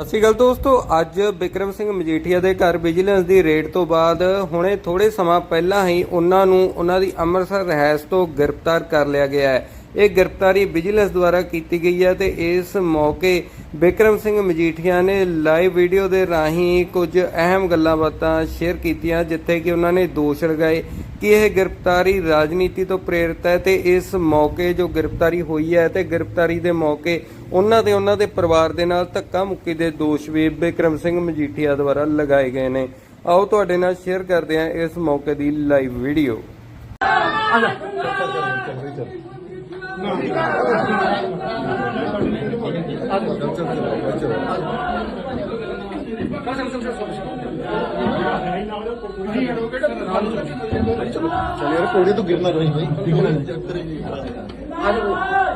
ਸਤਿ ਸ਼੍ਰੀ ਅਕਾਲ ਦੋਸਤੋ, ਅੱਜ ਬਿਕਰਮ ਸਿੰਘ ਮਜੀਠੀਆ ਦੇ ਘਰ ਵਿਜੀਲੈਂਸ ਦੀ ਰੇਡ ਤੋਂ ਬਾਅਦ ਹੁਣੇ ਥੋੜੇ ਸਮਾਂ ਪਹਿਲਾਂ ਹੀ ਉਹਨਾਂ ਨੂੰ ਉਹਨਾਂ ਦੀ ਅੰਮ੍ਰਿਤਸਰ ਰਹਿਸ ਤੋਂ ਗ੍ਰਿਫਤਾਰ ਕਰ ਲਿਆ ਗਿਆ ਹੈ। ਇਹ ਗ੍ਰਿਫਤਾਰੀ ਵਿਜੀਲੈਂਸ ਦੁਆਰਾ ਕੀਤੀ ਗਈ ਹੈ ਤੇ ਇਸ ਮੌਕੇ ਬਿਕਰਮ ਸਿੰਘ ਮਜੀਠੀਆ ਨੇ ਲਾਈਵ ਵੀਡੀਓ ਦੇ ਰਾਹੀਂ ਕੁਝ ਅਹਿਮ ਗੱਲਾਂ ਬਾਤਾਂ ਸ਼ੇਅਰ ਕੀਤੀਆਂ, ਜਿੱਥੇ ਕਿ ਉਹਨਾਂ ਨੇ ਦੋਸ਼ ਲਗਾਏ। ਕਿ ਇਹ ਗ੍ਰਿਫਤਾਰੀ ਰਾਜਨੀਤੀ ਤੋਂ ਪ੍ਰੇਰਿਤ ਹੈ ਤੇ ਇਸ ਮੌਕੇ ਜੋ ਗ੍ਰਿਫਤਾਰੀ ਹੋਈ ਹੈ ਤੇ ਗ੍ਰਿਫਤਾਰੀ ਦੇ ਮੌਕੇ ਉਹਨਾਂ ਤੇ ਉਹਨਾਂ ਦੇ ਪਰਿਵਾਰ ਦੇ ਨਾਲ ਧੱਕਾ ਮੁੱਕੀ ਦੇ ਦੋਸ਼ ਵੀ ਬਿਕਰਮ ਸਿੰਘ ਮਜੀਠੀਆ ਦੁਆਰਾ ਲਗਾਏ ਗਏ ਨੇ ਆਓ ਤੁਹਾਡੇ ਨਾਲ ਸ਼ੇਅਰ ਕਰਦੇ ਹਾਂ ਇਸ ਮੌਕੇ ਦੀ ਲਾਈਵ ਵੀਡੀਓ चल यार कोड़े तो गिरना कहीं भाई गिरना नहीं चल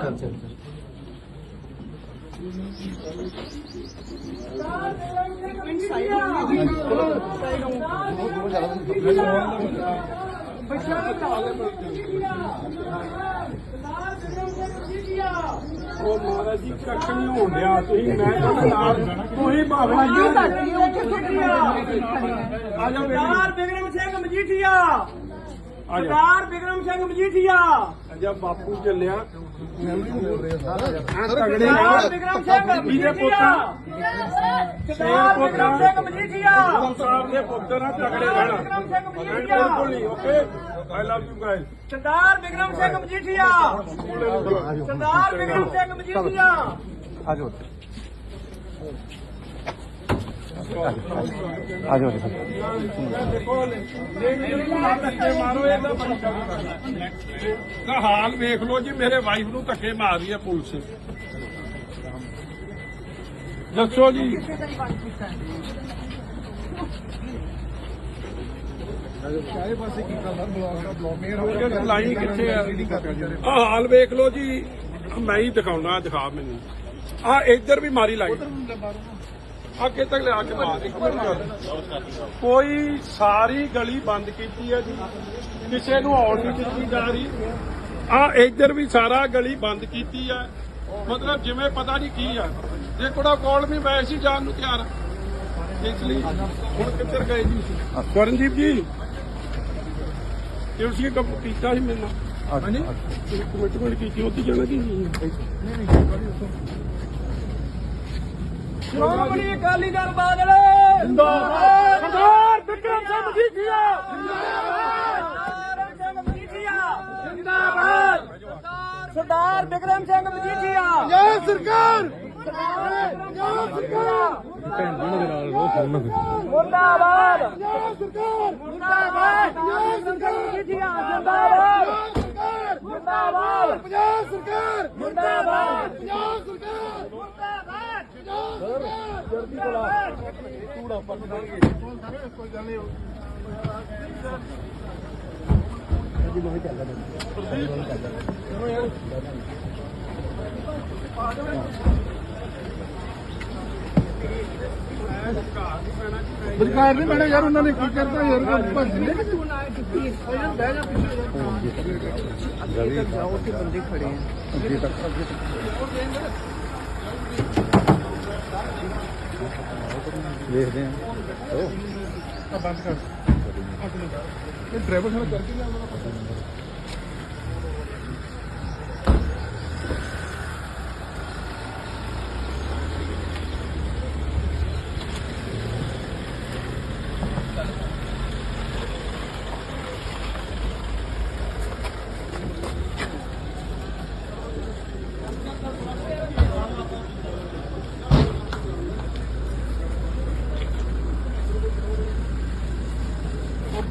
चल चल ਉਹ ਮਹਾਰਾਜ ਜੀ ਕੱਖ ਨਹੀਂ ਹੋਣ ਡਿਆ ਤੁਸੀਂ ਮੈਂ ਤੁਹਾਡੇ ਨਾਲ ਤੁਸੀਂ ਭਾਵੇਂ ਆ ਜਾਓ ਸਰਦਾਰ ਬਿਕਰਮ ਸਿੰਘ ਮਜੀਠੀਆ। ਸਰਦਾਰ ਬਿਕਰਮ ਸਿੰਘ ਮਜੀਠੀਆ। ਅਜਾ ਬਾਪੂ ਚੱਲਿਆ। ਸਰਦਾਰ ਬਿਕਰਮ ਸਿੰਘ ਮਜੀਠੀਆ। ਸਰਦਾਰ ਬਿਕਰਮ ਸਿੰਘ ਮਜੀਠੀਆ। ਸਾਹਿਬ ਦੇ ਪੁੱਤਰ ਆ ਤਗੜੇ ਰਹਿਣਾ ਬਿਲਕੁਲ ਨਹੀਂ okay I love you guys Sardar Bikram Singh Majithia. Sardar Bikram Singh Majithia. ਦੇਖੋ ਜੇ ਮੈਨੂੰ ਨਾ ਧੱਕੇ ਹਾਲ ਵੇਖ ਲਓ ਜੀ, ਮੇਰੇ ਵਾਈਫ ਨੂੰ ਧੱਕੇ ਮਾਰ ਰਹੀ ਹੈ ਪੁਲਿਸ ਦੱਸੋ ਜੀ। ਕਿਹੜੀ ਲਾਈਨ ਕਿੱਥੇ ਆ? ਆ ਹਾਲ ਵੇਖ ਲਓ ਜੀ, ਮੈਂ ਹੀ ਦਿਖਾਉਣਾ, ਦਿਖਾ ਮੈਨੂੰ। ਆ ਇੱਧਰ ਵੀ ਮਾਰੀ ਲਾਈ ਕਿੱਥੇ ਤੱਕ ਲਿਆ ਕੇ ਮਾਰ ਇੱਕ ਮਿੰਟ। ਕੋਈ ਸਾਰੀ ਗਲੀ ਬੰਦ ਕੀਤੀ ਹੈ ਜੀ। ਕਿਸੇ ਨੂੰ ਆਉਣ ਨਹੀਂ ਦਿੱਤੀ ਜਾ ਰਹੀ। ਆ ਇੱਧਰ ਵੀ ਸਾਰਾ ਗਲੀ ਬੰਦ ਕੀਤੀ ਹੈ। ਮਤਲਬ ਜਿਵੇਂ ਪਤਾ ਨਹੀਂ ਕੀ ਆ। ਜੇ ਕੋੜਾ ਕੋਲ ਵੀ ਮੈਂ ਸੀ ਜਾਣ ਨੂੰ ਤਿਆਰ। ਹਾਂ। ਇਸ ਲਈ ਹੁਣ ਕਿੱਧਰ ਗਏ ਜੀ? ਸਵਰਨਜੀਤ ਜੀ ਤੁਸੀਂ ਕੰਮ ਕੀਤਾ ਸੀ ਮੈਨੂੰ ਹਾਂਜੀ? ਕਮਿਟਮੈਂਟ ਕੀਤੀ ਉੱਥੇ ਜਾਣਾ ਕਿ ਨਹੀਂ ਸ਼੍ਰੋਮਣੀ ਅਕਾਲੀ ਦਲ ਬਾਦਲ! ਜਿੰਦਾਬਾਦ। ਸਰਦਾਰ ਬਿਕਰਮ ਸਿੰਘ ਮਜੀਠੀਆ! ਜਿੰਦਾਬਾਦ ਸਿੰਘ ਮਜੀਠੀਆ! ਜਿੰਦਾਬਾਦ। ਸਰਦਾਰ ਬਿਕਰਮ ਸਿੰਘ ਮਜੀਠੀਆ! ਜੈ ਸਰਕਾਰ! ਜੈ ਸਰਕਾਰ ਮੁਰਦਾਬਾਦ! ਜੈ ਸਰਕਾਰ! ਮੁਰਦਾਬਾਦ! ਜੈ ਸਰਕਾਰ! ਮਜੀਠੀਆ ਜਿੰਦਾਬਾਦ! ਮੁਰਦਾਬਾਦ! ਪੰਜਾਬ ਸਰਕਾਰ! ਮੁਰਦਾਬਾਦ! ਪੰਜਾਬ ਸਰਕਾਰ! ਸਰ ਨਹੀਂ ਸਰਕਾਰ ਮੈਡਮ ਯਾਰ ਉਹਨਾਂ ਨੇ ਕੀ ਕਰਤਾ ਯਾਰ ਭੱਜ ਲੈ ਉਹਨਾਂ ਬਹਿ ਜਾ ਪਿੱਛੇ ਅੱਗੇ ਤੱਕ ਜਾਓ ਕਿ ਬੰਦੇ ਖੜੇ ਆ ਅੱਗੇ ਤੱਕ ਅੱਗੇ ਤੱਕ। ਦੇਖਦੇ ਆ ਬੰਦ ਕਰ। ਇਹ ਡਰਾਈਵਰ ਸਾਡਾ ਕਰਕੇ ਲਿਆਉਣਾ